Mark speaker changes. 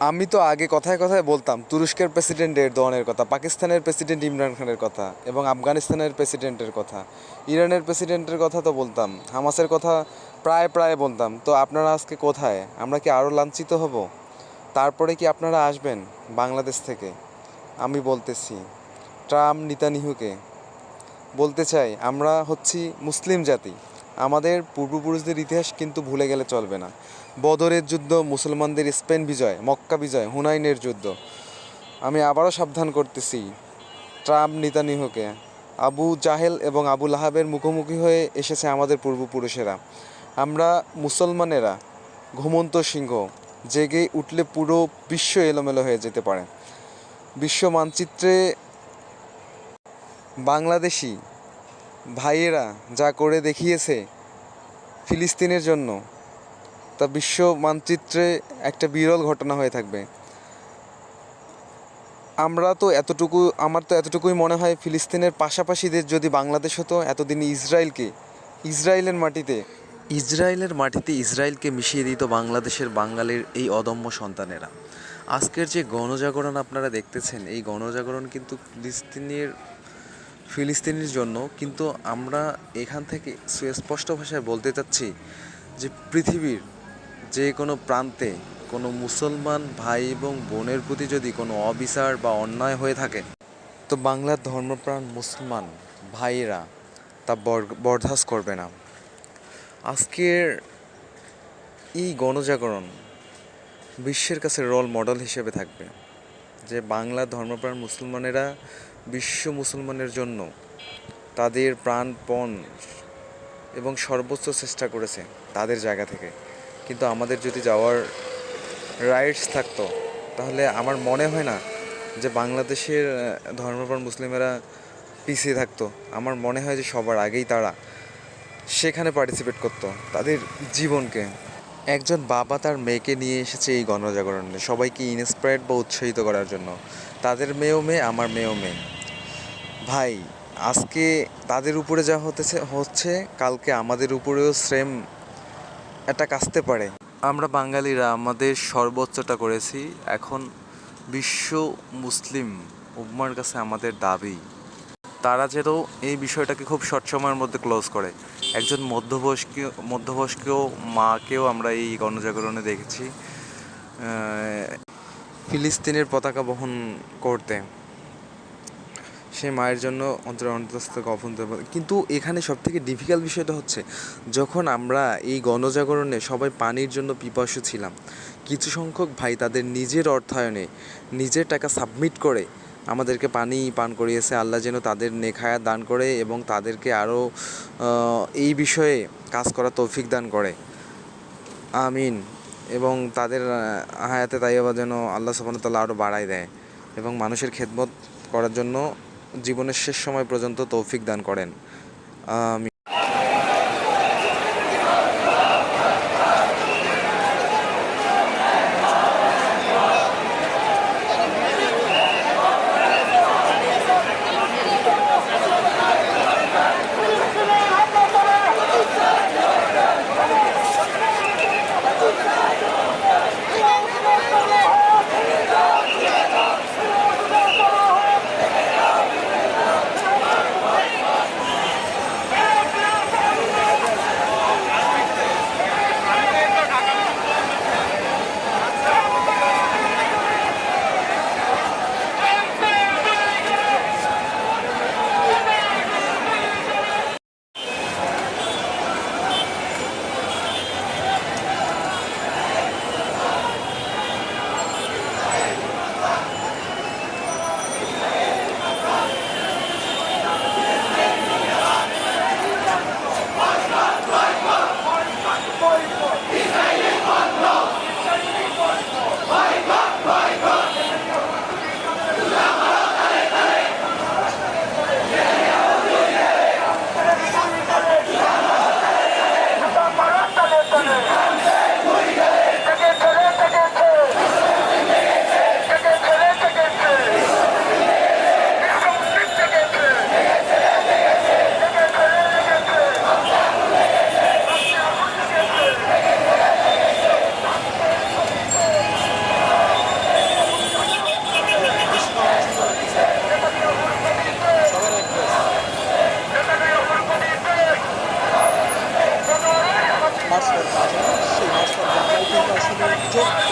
Speaker 1: আমি তো আগে কথায় কথায় বলতাম, তুরস্কের প্রেসিডেন্ট এরদোয়ানের কথা, পাকিস্তানের প্রেসিডেন্ট ইমরান খানের কথা এবং আফগানিস্তানের প্রেসিডেন্টের কথা। ইরানের প্রেসিডেন্টের কথা তো বলতাম, হামাসের কথা প্রায় প্রায় বলতাম। তো আপনারা আজকে কোথায়? আমরা কি আরও লাঞ্ছিত হব? তারপরে কি আপনারা আসবেন বাংলাদেশ থেকে? আমি বলতেছি, ট্রাম্প, নিতানিহুকে। বলতে চাই, আমরা হচ্ছি মুসলিম জাতি। আমাদের পূর্বপুরুষদের ইতিহাস কিন্তু ভুলে গেলে চলবে না। বদরের যুদ্ধ, মুসলমানদের স্পেন বিজয়, মক্কা বিজয়, হুনাইনের যুদ্ধ। আমি আবারও সাবধান করতেছি, ট্রাম্প নিতানিহুকে। আবু জাহেল এবং আবু লাহাবের মুখোমুখি হয়ে এসেছে আমাদের পূর্বপুরুষেরা। আমরা মুসলমানেরা, ঘুমন্ত সিংহ জেগে উঠলে পুরো বিশ্ব এলোমেলো হয়ে যেতে পারে। বিশ্ব মানচিত্রে বাংলাদেশি ভাইয়েরা যা করে দেখিয়েছে ফিলিস্তিনের জন্য, তা বিশ্ব মানচিত্রে একটা বিরল ঘটনা হয়ে থাকবে। আমরা তো এতটুকু, আমার তো এতটুকুই মনে হয় ফিলিস্তিনের পাশাপাশিদের যদি বাংলাদেশ হতো, এতদিন ইসরায়েলকে, ইসরায়েলের মাটিতে ইসরায়েলের মাটিতে ইসরায়েলকে মিশিয়ে দিত বাংলাদেশের বাঙালির এই অদম্য সন্তানেরা। আজকের যে গণজাগরণ আপনারা দেখতেছেন, এই গণজাগরণ কিন্তু ফিলিস্তিনের ফিলিস্তিনির জন্য, কিন্তু আমরা এখান থেকে সুস্পষ্ট ভাষায় বলতে চাচ্ছি যে পৃথিবীর যে কোনো প্রান্তে কোনো মুসলমান ভাই এবং বোনের প্রতি যদি কোনো অবিচার বা অন্যায় হয়ে থাকে, তো বাংলার ধর্মপ্রাণ মুসলমান ভাইয়েরা তা বর- বরদাস্ত করবে না। আজকের এই গণজাগরণ বিশ্বের কাছে রোল মডেল হিসেবে থাকবে যে বাংলা ধর্মপ্রাণ মুসলমানেরা বিশ্ব মুসলমানের জন্য তাদের প্রাণপণ এবং সর্বোচ্চ চেষ্টা করেছে তাদের জায়গা থেকে। কিন্তু আমাদের যদি যাওয়ার রাইটস থাকতো, তাহলে আমার মনে হয় না যে বাংলাদেশের ধর্মপ্রাণ মুসলিমেরা পিছিয়ে থাকতো। আমার মনে হয় যে সবার আগেই তারা সেখানে পার্টিসিপেট করতো তাদের জীবনকে। একজন বাবা তার মেয়েকে নিয়ে এসেছে এই গণজাগরণে। সবাইকে ইন্সপায়ার্ড বা উৎসাহিত করার জন্য। তাদের মেয়েও মেয়ে, আমার মেয়েও মেয়ে। ভাই, আজকে তাদের উপরে যা হতেছে, হচ্ছে, কালকে আমাদের উপরেও সেম একটা কাজতে পারে। আমরা বাঙালিরা আমাদের সর্বোচ্চটা করেছি। এখন বিশ্ব মুসলিম উম্মার কাছে আমাদের দাবি। তারা যেন এই বিষয়টাকে খুব শর্ট সময়ের মধ্যে ক্লোজ করে। একজন মধ্যবয়স্ক মধ্যবয়স্ক মাকেও আমরা এই গণজাগরণে দেখেছি ফিলিস্তিনের পতাকা বহন করতে। সে মায়ের জন্য অন্তর অন্তস্থ গফন কিন্তু এখানে সব থেকে ডিফিকাল্ট বিষয়টা হচ্ছে, যখন আমরা এই গণজাগরণে সবাই পানির জন্য পিপাসু ছিলাম, কিছু সংখ্যক ভাই তাদের নিজের অর্থায়নে নিজের টাকা সাবমিট করে আমাদেরকে পানি পান করিয়েছে। আল্লাহ যেন তাদের নেখায়া দান করে এবং তাদেরকে আরও এই বিষয়ে কাজ করা তৌফিক দান করে। আমিন। এবং তাদের হায়াতে তাইবা যেন আল্লাহ সুবহানাহু আরও বাড়ায় দেয় এবং মানুষের খেদমত করার জন্য জীবনের শেষ সময় পর্যন্ত তৌফিক দান করেন। আছে